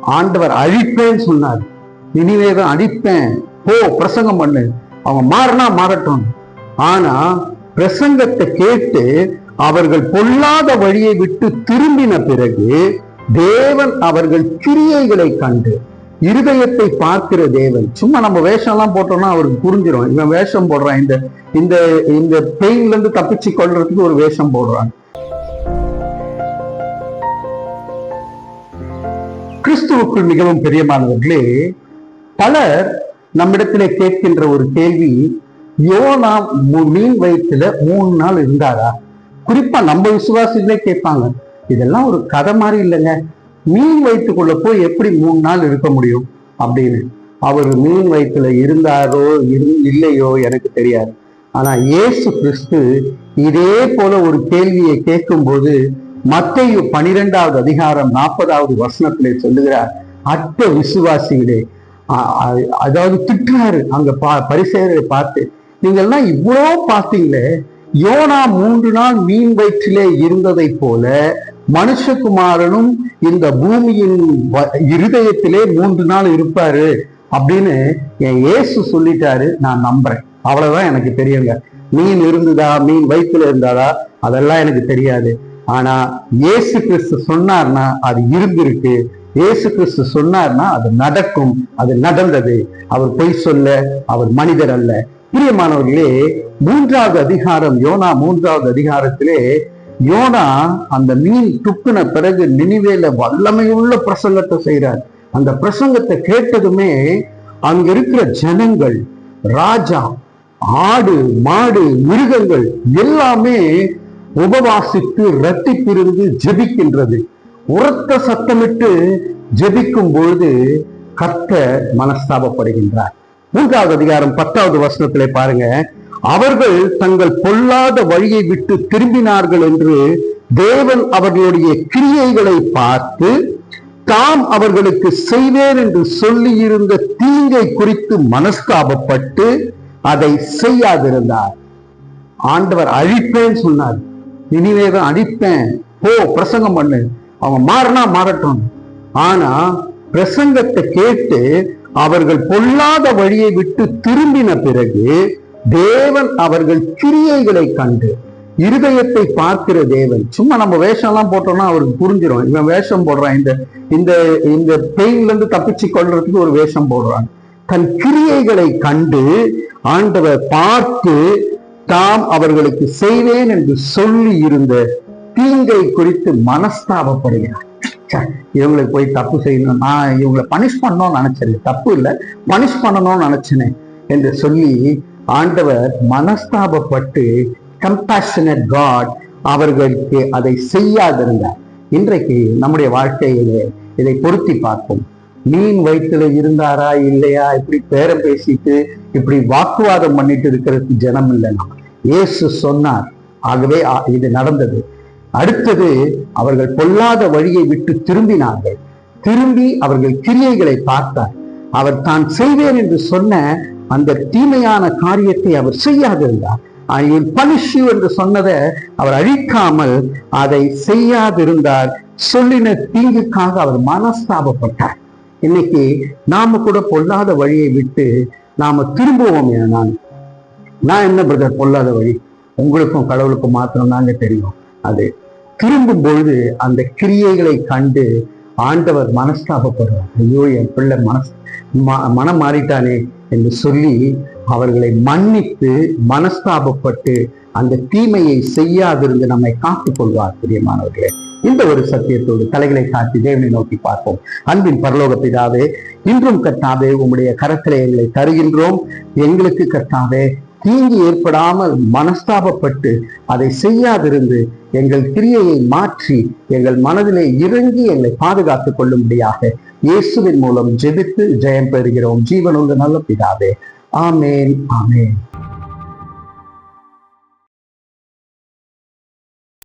ஆண்டவர் அழிப்பேன்னு சொன்னார். நினைவேதான் அழிப்பேன். போ பிரசங்கம் பண்ணு. அவன் மாறினா மாறட்டும். ஆனா பிரசங்கத்தை கேட்டு அவர்கள் பொல்லாத வழியை விட்டு திரும்பின பிறகு தேவன் அவர்கள் கிரியைகளை கண்டு இருதயத்தை பார்க்கிற தேவன். சும்மா நம்ம வேஷம் எல்லாம் போட்டோம்னா அவருக்கு புரிஞ்சிடும் இவன் வேஷம் போடுறான். இந்த இந்த இந்த பெயின்ல இருந்து தப்பிச்சு கொள்றதுக்கு ஒரு வேஷம் போடுறான். கிறிஸ்துவுக்குள் மிகவும் பிரியமானவர்களே பலர் நம்மிடத்திலே கேட்கின்ற ஒரு கேள்வி யோனா மீன் வயிற்றுல மூணு நாள் இருந்தாரா? குறிப்பா நம்ம விசுவாசிகளே கேட்பாங்க. இதெல்லாம் ஒரு கதை மாதிரி இல்லைங்க. மீன் வயிற்றுக்குள்ள போய் எப்படி மூணு நாள் இருக்க முடியும்? அப்படின்னு. அவர் மீன் வயிற்றுல இருந்தாரோ இல்லையோ எனக்கு தெரியாது. ஆனா இயேசு கிறிஸ்து இதே போல ஒரு கேள்வியை கேட்கும்போது மத்திய பனிரெண்டாவது அதிகாரம் நாற்பதாவது வசனத்திலே சொல்லுகிறார் அற்ப விசுவாசிகளே அதாவது திட்டுறாரு. அங்க பா பரிசேரை பார்த்து நீங்க எல்லாம் இவ்வளோ பார்த்தீங்களே யோனா மூன்று நாள் மீன் வயிற்றிலே இருந்ததை போல மனுஷகுமாரனும் இந்த பூமியின் வ- இருதயத்திலே மூன்று நாள் இருப்பாரு அப்படின்னு என் இயேசு சொல்லிட்டாரு. நான் நம்புறேன். அவ்வளவுதான் எனக்கு தெரியுங்க. மீன் இருந்ததா? மீன் வயிற்றுல இருந்தாதா? அதெல்லாம் எனக்கு தெரியாது. ஆனா இயேசு கிறிஸ்து சொன்னார்னா அது இருந்திருக்கு. இயேசு கிறிஸ்து சொன்னார்னா அது நடக்கும் அது நடந்தது. அவர் பொய் சொல்ல அவர் மனிதர் அல்ல. பிரியமானவர்களே மூன்றாவது அதிகாரம் யோனா மூன்றாவது அதிகாரத்திலே யோனா அந்த மீன் துப்புன பிறகு நினைவேல வல்லமையுள்ள பிரசங்கத்தை செய்கிறார். அந்த பிரசங்கத்தை கேட்டதுமே அங்க இருக்கிற ஜனங்கள் ராஜா ஆடு மாடு மிருகங்கள் எல்லாமே உபவாசித்து ரட்டிப்பிருந்து ஜெபிக்கின்றது. உரத்த சத்தமிட்டு ஜெபிக்கும் பொழுது கத்த மனஸ்தாபப்படுகின்றார். மூன்றாவது அதிகாரம் பத்தாவது வசனத்திலே பாருங்க. அவர்கள் தங்கள் பொல்லாத வழியை விட்டு திரும்பினார்கள் என்று தேவன் அவர்களுடைய கிரியைகளை பார்த்து தாம் அவர்களுக்கு செய்வேன் என்று சொல்லியிருந்த தீங்கை குறித்து மனஸ்தாபப்பட்டு அதை செய்யாதிருந்தார். ஆண்டவர் அழிப்பேன்னு சொன்னார். நினைவேதான் அடிப்பேன். போ பிரசங்கம் பண்ணு. அவன் மாறினா மாறட்டும். ஆனா பிரசங்கத்தை கேட்டு அவர்கள் பொல்லாத வழியை விட்டு திரும்பின பிறகு தேவன் அவர்கள் கிரியைகளை கண்டு இருதயத்தை பார்க்கிற தேவன். சும்மா நம்ம வேஷம் எல்லாம் போட்டோம்னா அவருக்கு புரிஞ்சிடும் இவன் வேஷம் போடுறான். இந்த இந்த இந்த பெயின்ல இருந்து தப்பிச்சு கொள்றதுக்கு ஒரு வேஷம் போடுறான். தன் கிரியைகளை கண்டு ஆண்டவர் பார்த்து தாம் அவர்களுக்கு செய்வேன் என்று சொல்லி இருந்த தீங்கை குறித்து மனஸ்தாபப்படுகிறார். இவங்களுக்கு போய் தப்பு செய்யணும். நான் இவங்களை பனிஷ் பண்ணணும்னு நினைச்சேன். தப்பு இல்லை. பனிஷ் பண்ணணும்னு நினைச்சேனே என்று சொல்லி ஆண்டவர் மனஸ்தாபப்பட்டு கம்பேஷனட் காட் அவர்களுக்கு அதை செய்யாதிருந்தார். இன்றைக்கு நம்முடைய வாழ்க்கையிலே இதை பொருத்தி பார்ப்போம். மீன் வயிற்றுல இருந்தாரா இல்லையா? இப்படி பேரம் பேசிட்டு இப்படி வாக்குவாதம் பண்ணிட்டு இருக்கிறதுக்கு ஜனம் இல்லை நம்ம இயேசு சொன்னார். ஆகவே இது நடந்தது. அடுத்தது அவர்கள் பொல்லாத வழியை விட்டு திரும்பினார்கள். திரும்பி அவர்கள் கிரியைகளை பார்த்தார். அவர் தான் செய்வேன் என்று சொன்ன அந்த தீமையான காரியத்தை அவர் செய்யாதிருந்தார். பனிஷ் என்று சொன்னதை அவர் அழிக்காமல் அதை செய்யாதிருந்தார். சொல்லின தீங்குக்காக அவர் மனஸ்தாபப்பட்டார். இன்னைக்கு நாம கூட பொல்லாத வழியை விட்டு நாம திரும்புவோம் என நான். நான் என்ன பிரதர் பொல்லாத வழி? உங்களுக்கும் கடவுளுக்கும் மாத்திரம் தாங்க தெரியும். அது திரும்பும் பொழுது அந்த கிரியைகளை கண்டு ஆண்டவர் மனஸ்தாபப்படுறார் ஐயோ என் பிள்ளை மனஸ் ம- மனம் மாறிட்டானே என்று சொல்லி அவர்களை மன்னித்து மனஸ்தாபப்பட்டு அந்த தீமையை செய்யாதிருந்து நம்மை காத்துக் கொள்வார் பிரியமானவர்களே. இந்த ஒரு சத்தியத்தோடு தலைகளை காட்டி தேவனை நோக்கி பார்ப்போம். அன்பின் பரலோக பிதாவே இன்றும் கர்த்தாவே உம்முடைய கரத்திலே எங்களை தருகின்றோம். எங்களுக்கு கர்த்தாவே தீங்கு ஏற்படாமல் மனஸ்தாபப்பட்டு அதை செய்யாதிருந்து எங்கள் கிரியையை மாற்றி எங்கள் மனதிலே இறங்கி எங்களை பாதுகாத்துக் கொள்ளும்படியாக இயேசுவின் மூலம் ஜெபித்து ஜெயம் பெறுகிறோம். ஜீவனுள்ள நல்ல பிதாவே. ஆமேன் ஆமேன்.